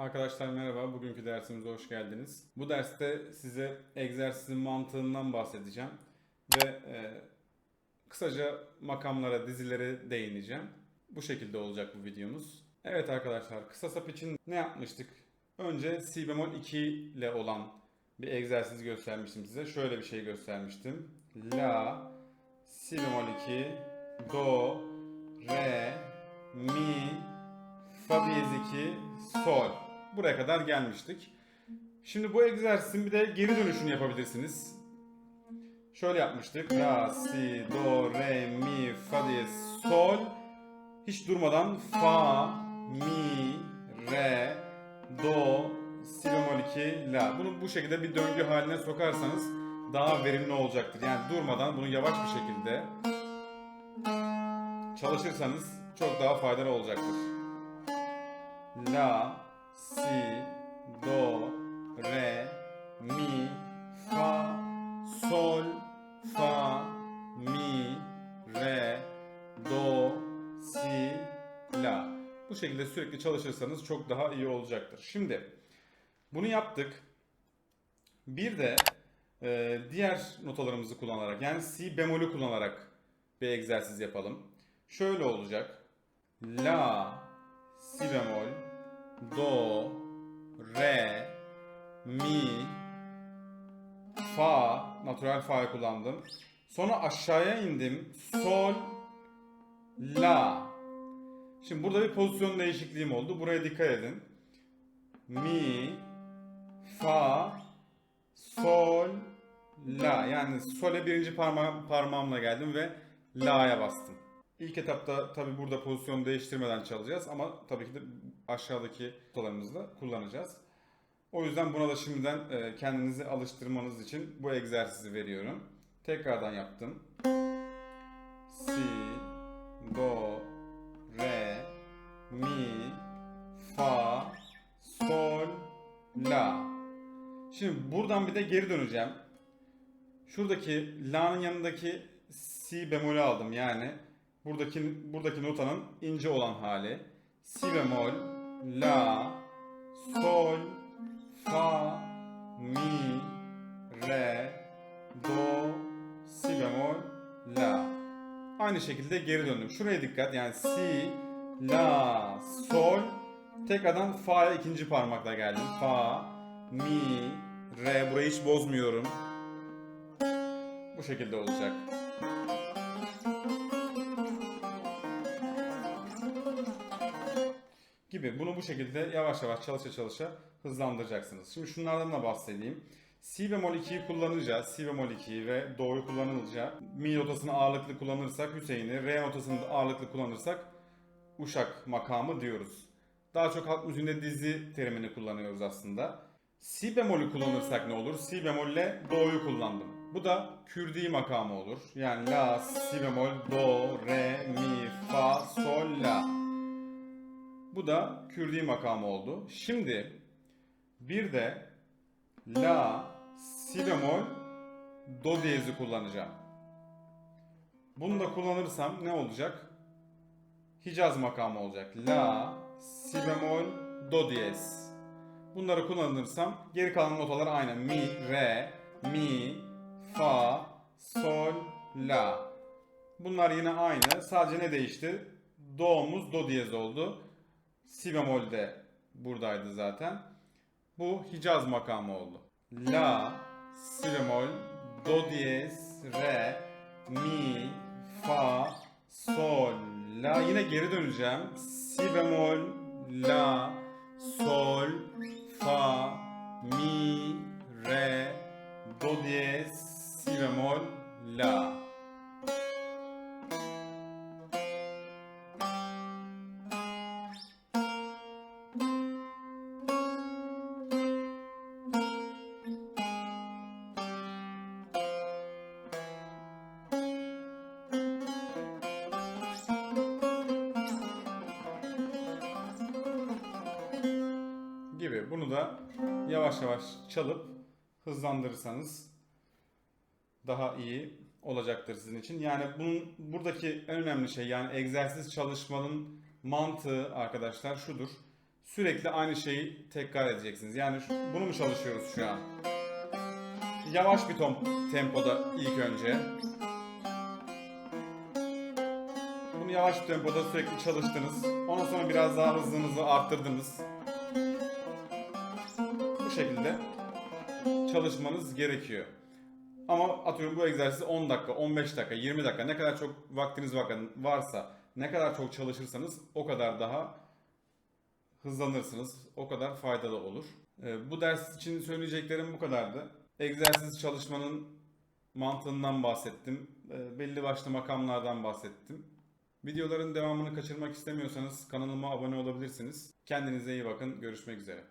Arkadaşlar merhaba, bugünkü dersimize hoş geldiniz. Bu derste size egzersizin mantığından bahsedeceğim ve e, kısaca makamlara, dizilere değineceğim. Bu şekilde olacak bu videomuz. Evet arkadaşlar, kısa sap için ne yapmıştık? Önce si bemol 2 ile olan bir egzersiz göstermiştim size. Şöyle bir şey göstermiştim. La, si bemol 2, do, re, mi, fa diyez 2, sol. Buraya kadar gelmiştik. Şimdi bu egzersizin bir de geri dönüşünü yapabilirsiniz. Şöyle yapmıştık. La, si, do, re, mi, fa diyez, sol. Hiç durmadan fa, mi, re, do, si bemol 2, la. Bunu bu şekilde bir döngü haline sokarsanız daha verimli olacaktır. Yani durmadan bunu yavaş bir şekilde çalışırsanız çok daha faydalı olacaktır. La, si, do, re, mi, fa, sol, fa, mi, re, do, si, la. Bu şekilde sürekli çalışırsanız çok daha iyi olacaktır. Şimdi bunu yaptık. Bir de e, diğer notalarımızı kullanarak yani si bemolü kullanarak bir egzersiz yapalım. Şöyle olacak. La, si bemol, do, re, mi, fa, natural fa'yı kullandım. Sonra aşağıya indim. Sol, la. Şimdi burada bir pozisyon değişikliğim oldu. Buraya dikkat edin. Mi, fa, sol, la. Yani sole birinci parma parmağımla geldim ve la'ya bastım. İlk etapta tabi burada pozisyon değiştirmeden çalacağız ama tabii ki de aşağıdaki notalarımızı kullanacağız. O yüzden buna da şimdiden e, kendinizi alıştırmanız için bu egzersizi veriyorum. Tekrardan yaptım. Si, do, re, mi, fa, sol, la. Şimdi buradan bir de geri döneceğim. Şuradaki la'nın yanındaki si bemolü aldım. Yani buradaki buradaki notanın ince olan hali. Si bemol, la, sol, fa, mi, re, do, si bemol, la. Aynı şekilde geri döndüm. Şuraya dikkat. Yani si, la, sol. Tekrardan fa'ya ikinci parmakla geldim. Fa, mi, re. Burayı hiç bozmuyorum. Bu şekilde olacak. Gibi. Bunu bu şekilde yavaş yavaş çalışa çalışa hızlandıracaksınız. Şimdi şunlardan da bahsedeyim. Si bemol 2'yi kullanınca, si bemol 2'yi ve do'yu kullanınca mi notasını ağırlıklı kullanırsak Hüseyin'i, re notasını ağırlıklı kullanırsak Uşak makamı diyoruz. Daha çok halk müziğinde dizi terimini kullanıyoruz aslında. Si bemolü kullanırsak ne olur? Si bemolle do'yu kullandım. Bu da Kürdi makamı olur. Yani la, si bemol, do, re, mi, fa, sol, la. Bu da Kürdi makamı oldu. Şimdi bir de La, Si bemol, Do diyezi kullanacağım. Bunu da kullanırsam ne olacak? Hicaz makamı olacak. La, Si bemol, Do diyez. Bunları kullanırsam geri kalan notalar aynı. Mi, Re, Mi, Fa, Sol, La. Bunlar yine aynı. Sadece ne değişti? Do'muz Do diyez oldu. Si bemol de buradaydı zaten. Bu Hicaz makamı oldu. La, si bemol, do diyez, re, mi, fa, sol, la. Yine geri döneceğim. Si bemol, la, sol, fa, mi, re, do diyez, si bemol, la. Da yavaş yavaş çalıp hızlandırırsanız daha iyi olacaktır sizin için. Yani bunun buradaki en önemli şey yani egzersiz çalışmanın mantığı arkadaşlar şudur. sürekli aynı şeyi tekrar edeceksiniz. Yani bunu mu çalışıyoruz şu an? Yavaş bir tom, tempoda ilk önce. Bunu yavaş bir tempoda sürekli çalıştınız. Ondan sonra biraz daha hızınızı arttırdınız. Şekilde çalışmanız gerekiyor. Ama atıyorum bu egzersizi 10 dakika, 15 dakika, 20 dakika ne kadar çok vaktiniz varsa, ne kadar çok çalışırsanız o kadar daha hızlanırsınız. O kadar faydalı olur. Ee, Bu ders için söyleyeceklerim bu kadardı. Egzersiz çalışmanın mantığından bahsettim. Ee, Belli başlı makamlardan bahsettim. Videoların devamını kaçırmak istemiyorsanız kanalıma abone olabilirsiniz. Kendinize iyi bakın. Görüşmek üzere.